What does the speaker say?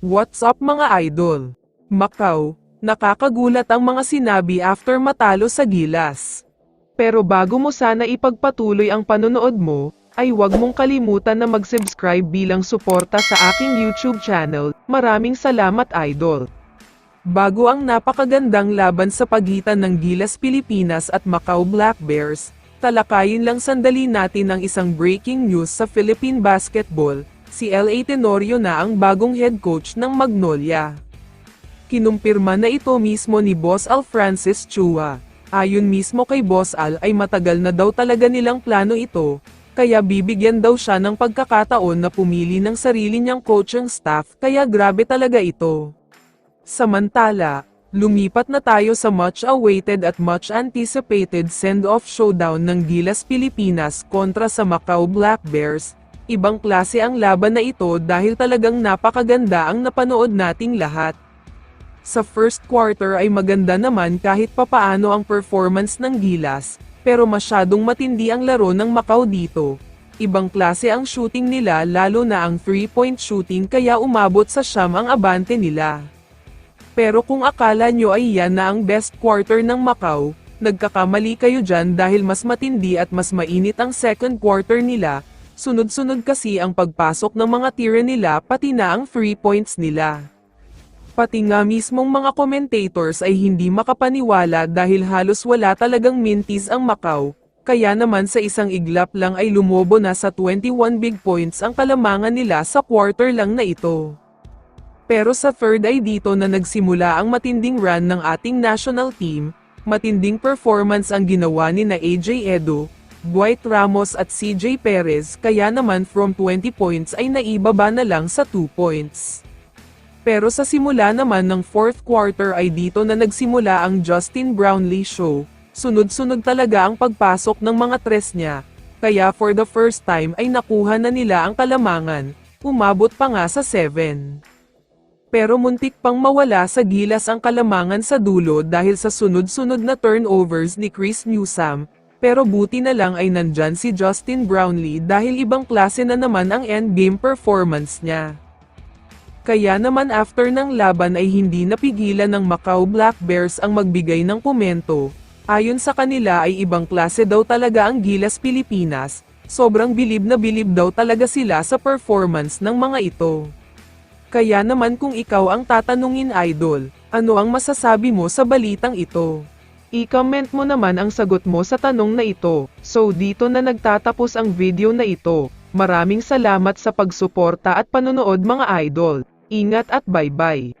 What's up mga idol? Macau, nakakagulat ang mga sinabi after matalo sa Gilas. Pero bago mo sana ipagpatuloy ang panonood mo, ay huwag mong kalimutan na mag-subscribe bilang suporta sa aking YouTube channel. Maraming salamat idol. Bago ang napakagandang laban sa pagitan ng Gilas Pilipinas at Macau Black Bears, talakayin lang sandali natin ang isang breaking news sa Philippine Basketball, si L.A. Tenorio na ang bagong head coach ng Magnolia. Kinumpirma na ito mismo ni Boss Al Francis Chua. Ayon mismo kay Boss Al ay matagal na daw talaga nilang plano ito, kaya bibigyan daw siya ng pagkakataon na pumili ng sarili niyang coaching staff kaya grabe talaga ito. Samantala, lumipat na tayo sa much-awaited at much-anticipated send-off showdown ng Gilas Pilipinas kontra sa Macau Black Bears. Ibang klase ang laban na ito dahil talagang napakaganda ang napanood nating lahat. Sa first quarter ay maganda naman kahit papaano ang performance ng Gilas, pero masyadong matindi ang laro ng Macau dito. Ibang klase ang shooting nila lalo na ang 3-point shooting kaya umabot sa siyam ang abante nila. Pero kung akala nyo ay yan na ang best quarter ng Macau, nagkakamali kayo dyan dahil mas matindi at mas mainit ang second quarter nila, sunod-sunod kasi ang pagpasok ng mga tira nila pati na ang free points nila. Pati nga mismong mga commentators ay hindi makapaniwala dahil halos wala talagang mintis ang Macau, kaya naman sa isang iglap lang ay lumobo na sa 21 big points ang kalamangan nila sa quarter lang na ito. Pero sa third ay dito na nagsimula ang matinding run ng ating national team, matinding performance ang ginawa ni na AJ Edo, Dwight Ramos at CJ Perez kaya naman from 20 points ay naibaba na lang sa 2 points. Pero sa simula naman ng fourth quarter ay dito na nagsimula ang Justin Brownlee show, sunod-sunod talaga ang pagpasok ng mga tres niya, kaya for the first time ay nakuha na nila ang kalamangan, umabot pa nga sa 7 pero muntik pang mawala sa gilas ang kalamangan sa dulo dahil sa sunod-sunod na turnovers ni Chris Newsam, pero buti na lang ay nandyan si Justin Brownlee dahil ibang klase na naman ang endgame performance niya. Kaya naman after ng laban ay hindi napigilan ng Macau Black Bears ang magbigay ng komento, ayon sa kanila ay ibang klase daw talaga ang Gilas Pilipinas, sobrang bilib na bilib daw talaga sila sa performance ng mga ito. Kaya naman kung ikaw ang tatanungin idol, ano ang masasabi mo sa balitang ito? I-comment mo naman ang sagot mo sa tanong na ito. So dito na nagtatapos ang video na ito. Maraming salamat sa pagsuporta at panonood mga idol. Ingat at bye-bye.